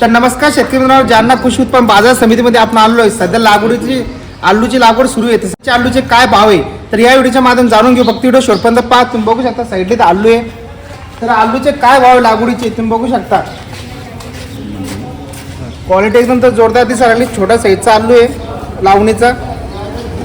तर नमस्कार शेतकरी मित्रांनो जालना कृषी उत्पन्न बाजार समितीमध्ये आपण आलो आहे सध्या लागवडीची आलूची लागवड सुरू आहे. तसेच आलूचे काय भाव आहे? तर या व्हिडिओच्या माध्यम जाणून घेऊ. फक्त व्हिडिओ शेवटपर्यंत पहा. तुम्ही बघू शकता साईडला आलू आहे. तर आलूचे काय भाव आहे लागवडीचे? तुम्ही बघू शकता. क्वालिटी एकदम तर जोरदार दिसायला लागली छोटा साईजचा आलू आहे लावणीचा.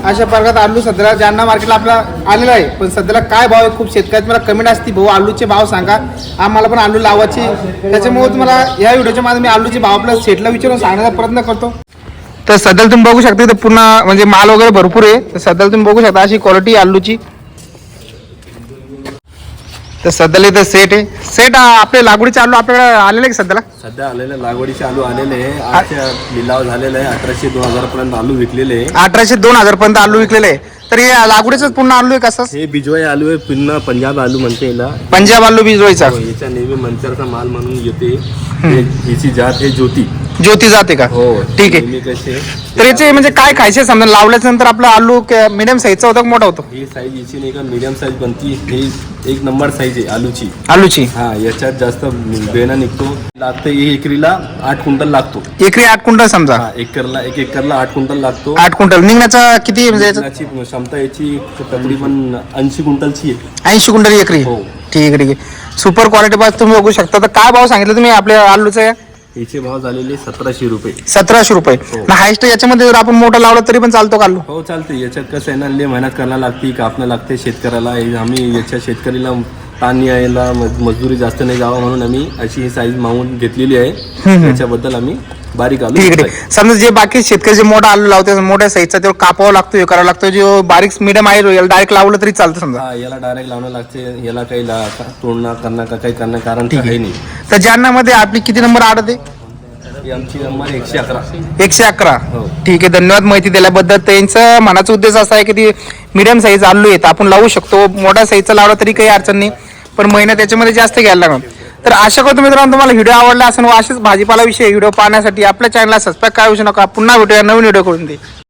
अशा प्रकारात आलू सध्याला ज्यांना मार्केटला आपला आलेला आहे. पण सध्याला काय भाव आहे? खूप शेतकऱ्यात मला कमेंट असते भाऊ आलूचे भाव सांगा. आम्हाला पण आलू लावायची. त्याच्यामुळे तुम्हाला या व्हिडिओच्या माझ्या मी आलूचे भाव आपल्या सेटला विचारून सांगण्याचा प्रयत्न करतो. तर सध्याला तुम्ही बघू शकता तर पूर्ण म्हणजे माल वगैरे भरपूर आहे. तर सध्याला तुम्ही बघू शकता अशी क्वालिटी आलूची. तर सध्याला इथं सेट आहे. सेट आपले लागवडीचे आलू आपल्याकडे आलेले आहे का सध्याला? सध्या आलेले लागवडीचे आलू आलेले आहे. आजच्या लिलाव झालेला आहे. अठराशे दोन हजार पर्यंत आलू विकलेले आहे. अठराशे दोन हजार पर्यंत आलू विकलेले आहे. तर हे लागवडीच पूर्ण आलू आहे कसं हे बिजवाई आलू आहे. पुन्हा पंजाब आलू म्हणते याला. पंजाब आलू बिजवायचा हो, याच्या नेहमी मंचरचा माल म्हणून येते. हे- हिची जात हे ज्योती. ज्योती जाते का? हो ठीक आहे. कसे तर याचे म्हणजे काय खायचे समजा? लावल्याच्या नंतर आपला आलू मिडियम साईजचा होता का मोठा होतो? ही साईज याची नाही का मीडियम साईज बनती. ही एक नंबर साईज आहे आलूची. आलूची. हा याच्यात जास्त बेना निघतो. लागतं एक एकरीला आठ क्विंटल लागतो. एकरी आठ क्विंटल समजा? हा एकरला एक एकरला आठ क्विंटल लागतो. आठ क्विंटल. निघण्याचा किती म्हणजे याची? क्षमता याची तकरीबन ऐंशी क्विंटलची आहे. ऐंशी क्विंटल एकरी. हो. ठीक आहे ठीक आहे. सुपर क्वालिटी पास तुम्ही बघू शकता. तर काय भाव सांगितलं तुम्ही आपल्या आलूचा? याचे भाव झालेले सतराशे रुपये. सतराशे रुपये. हो. हायस्ट याच्यामध्ये जर आपण मोठा लावला तरी पण चालतो का आलू हो चालते याच्यात कसं आहे ना लय मेहनत करायला लागते कापणं लागते शेतकऱ्याला. आम्ही याच्या शेतकरीला ताण यायला मज- मजदुरी जास्त नाही जावं म्हणून आम्ही अशी ही साईज मागून घेतलेली आहे. त्याच्याबद्दल आम्ही बारीक आलू ठीक आहे. समजा जे बाकी शेतकरी जे मोठा आलू लावते मोठ्या साईजचा तो कापावा लागतो हे करावा लागतो. जो बारीक मिडियम आहे याला डायरेक्ट लावलं तरी चालतं समजा. याला डायरेक्ट लावणं लागते. याला काही तोडणं करणं का काही करणं कारण काही नाही. तर जालन्यामध्ये आपली किती नंबर ही आमची नंबर एकशे अकरा. एकशे अकरा. हो. ठीक आहे धन्यवाद माहिती दिल्याबद्दल. त्यांचा मनाचा उद्देश असा आहे की ती मिडियम साईज आलू आहेत. आपण लावू शकतो. मोठा साईजचा लावला तरी काही अडचण नाही. पण महिना त्याच्यामध्ये जास्त घ्यायला लागणार. तर आशा करतो मित्रांनो तुम्हाला व्हिडिओ आवडला असेल व असेच भाजीपाला विषयी व्हिडिओ पाहण्यासाठी आपल्या चॅनलला सबस्क्राईब काय विषय नका. पुन्हा भेटूया नवीन व्हिडिओ करून. दे